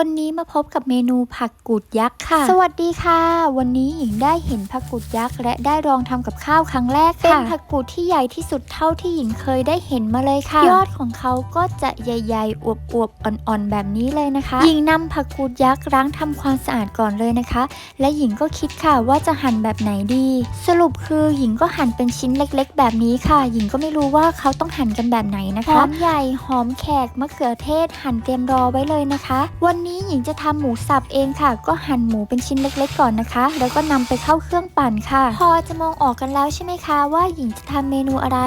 วันนี้มาพบกับเมนูผักกูดยักษ์ค่ะ สวัสดีค่ะ วันนี้หญิงได้เห็นผักกูดยักษ์และได้ลองทำกับข้าวครั้งแรกค่ะ เป็นผักกูดที่ใหญ่ที่สุดเท่าที่หญิงเคยได้เห็นมาเลยค่ะ ยอดของเขาก็จะใหญ่ๆ อวบๆ อ่อนๆ แบบนี้เลยนะคะ หญิงนำผักกูดยักษ์ล้างทำความสะอาดก่อนเลยนะคะ และหญิงก็คิดค่ะว่าจะหั่นแบบไหนดี สรุปคือหญิงก็หั่นเป็นชิ้นเล็ก ๆ แบบนี้ค่ะ หญิงก็ไม่รู้ว่าเขาต้องหั่นกันแบบไหนนะคะหอมใหญ่หอมแขกมะเขือเทศหั่นเตรียมรอไว้เลยนะคะ วันนี้หญิงจะทำหมูสับเองค่ะ ก็หั่นหมูเป็นชิ้นเล็กๆ ก่อนนะคะ แล้วก็นำไปเข้าเครื่องปั่นค่ะ พอจะมองออกกันแล้วใช่ไหมคะ ว่าหญิงจะทำเมนูอะไร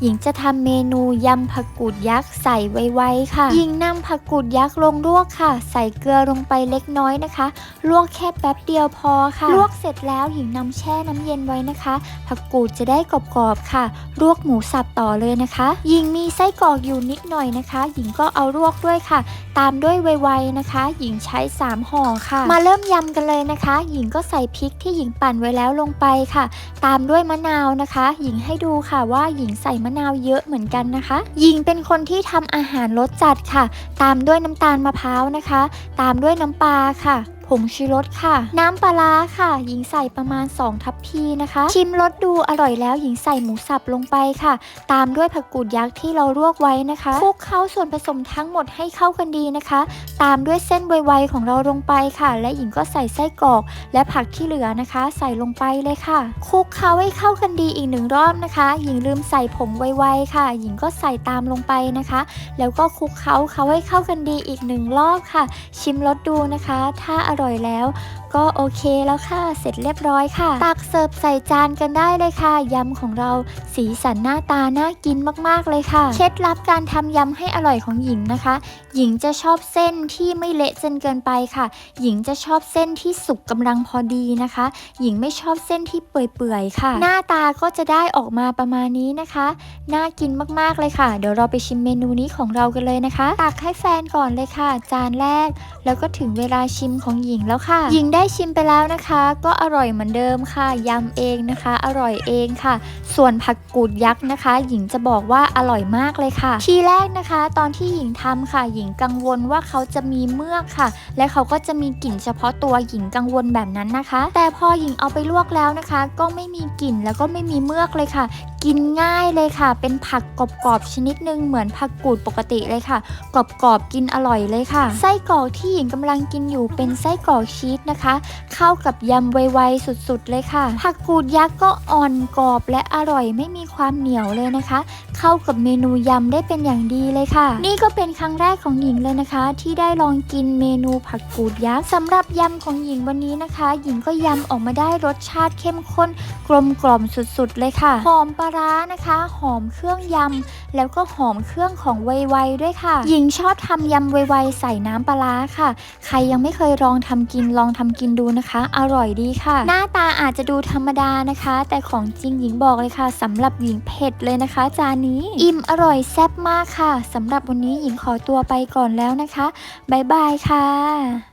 หญิงจะทำเมนูยำผักกูดยักษ์ใส่ไวๆค่ะ หญิงนำผักกูดยักษ์ลงลวกค่ะ ใส่เกลือลงไปเล็กน้อยนะคะ ลวกแค่แป๊บเดียวพอค่ะ ลวกเสร็จแล้วหญิงนำแช่น้ำเย็นไว้นะคะ ผักกูดจะได้กรอบๆค่ะ ลวกหมูสับต่อเลยนะคะ หญิงมีไส้กรอกอยู่นิดหน่อยนะคะ หญิงก็เอาลวกด้วยค่ะ ตามด้วยไวๆนะคะหญิงใช้ 3ห่อค่ะ มาเริ่มยำกันเลยนะคะ หญิงก็ใส่พริกที่หญิงปั่นไว้แล้วลงไปค่ะ ตามด้วยมะนาวนะคะ หญิงให้ดูค่ะว่าหญิงใส่มะนาวเยอะเหมือนกันนะคะ หญิงเป็นคนที่ทำอาหารรสจัดค่ะ ตามด้วยน้ำตาลมะพร้าวนะคะ ตามด้วยน้ำปลาค่ะผงชูรสค่ะ น้ำปลาร้าค่ะ หญิงใส่ประมาณ 2 ทัพพีนะคะ ชิมรสดูอร่อยแล้วหญิงใส่หมูสับลงไปค่ะ ตามด้วยผักกูดยักษ์ที่เราลวกไว้นะคะคลุกเคล้าส่วนผสมทั้งหมดให้เข้ากันดีนะคะ ตามด้วยเส้นไวๆของเราลงไปค่ะ และหญิงก็ใส่ไส้กรอก และผักที่เหลือนะคะ ใส่ลงไปเลยค่ะคลุกเคล้าให้เข้ากันดีอีกหนึ่งรอบนะคะ หญิงลืมใส่ผงไวๆค่ะ หญิงก็ใส่ตามลงไปนะคะ แล้วก็คลุกเคล้าเขาให้เข้ากันดีอีกหนึ่งรอบค่ะ ชิมรสดูนะคะ ถ้าออร่อยแล้ว ก็โอเคแล้วค่ะ เสร็จเรียบร้อยค่ะ ตักเสิร์ฟใส่จานกันได้เลยค่ะ ยำของเราสีสันหน้าตาน่ากินมากๆเลยค่ะ เคล็ดลับการทำยำให้อร่อยของหญิงนะคะ หญิงจะชอบเส้นที่ไม่เละจนเกินไปค่ะ หญิงจะชอบเส้นที่สุกกำลังพอดีนะคะ หญิงไม่ชอบเส้นที่เปื่อยๆค่ะ หน้าตาก็จะได้ออกมาประมาณนี้นะคะ น่ากินมากๆเลยค่ะ เดี๋ยวเราไปชิมเมนูนี้ของเรากันเลยนะคะ ตักให้แฟนก่อนเลยค่ะ จานแรก แล้วก็ถึงเวลาชิมของหญิงแล้วค่ะ หญิงได้ชิมไปแล้วนะคะ ก็อร่อยเหมือนเดิมค่ะยำเองนะคะ อร่อยเองค่ะ ส่วนผักกูดยักษ์นะคะ หญิงจะบอกว่าอร่อยมากเลยค่ะ ทีแรกนะคะ ตอนที่หญิงทำค่ะ หญิงกังวลว่าเขาจะมีเมือกค่ะ และเขาก็จะมีกลิ่นเฉพาะตัวหญิงกังวลแบบนั้นนะคะ แต่พอหญิงเอาไปลวกแล้วนะคะ ก็ไม่มีกลิ่นแล้วก็ไม่มีเมือกเลยค่ะ กินง่ายเลยค่ะ เป็นผักกรอบๆชนิดหนึ่งเหมือนผักกูดปกติเลยค่ะ กรอบๆกินอร่อยเลยค่ะ ไส้กรอกที่หญิงกำลังกินอยู่เป็นไส้กรอกชีสนะคะ เข้ากับยำไวๆสุดๆเลยค่ะ ผักกูดยักษ์ก็อ่อนกรอบและอร่อยไม่มีความเหนียวเลยนะคะ เข้ากับเมนูยำได้เป็นอย่างดีเลยค่ะ นี่ก็เป็นครั้งแรกของหญิงเลยนะคะ ที่ได้ลองกินเมนูผักกูดยักษ์สำหรับยำของหญิงวันนี้นะคะ หญิงก็ยำออกมาได้รสชาติเข้มข้นกลมกล่อมสุดๆเลยค่ะหอมปลาร้านะคะ หอมเครื่องยำแล้วก็หอมเครื่องของไวๆด้วยค่ะ หญิงชอบทำยำไวๆใส่น้ำปลาร้าค่ะ ใครยังไม่เคยลองทำกินลองทำกินดูนะคะ อร่อยดีค่ะ หน้าตาอาจจะดูธรรมดานะคะ แต่ของจริงหญิงบอกเลยค่ะสำหรับหญิงเผ็ดเลยนะคะ จานนี้ อิ่มอร่อยแซ่บมากค่ะสำหรับวันนี้หญิงขอตัวไปก่อนแล้วนะคะบ๊ายบายค่ะ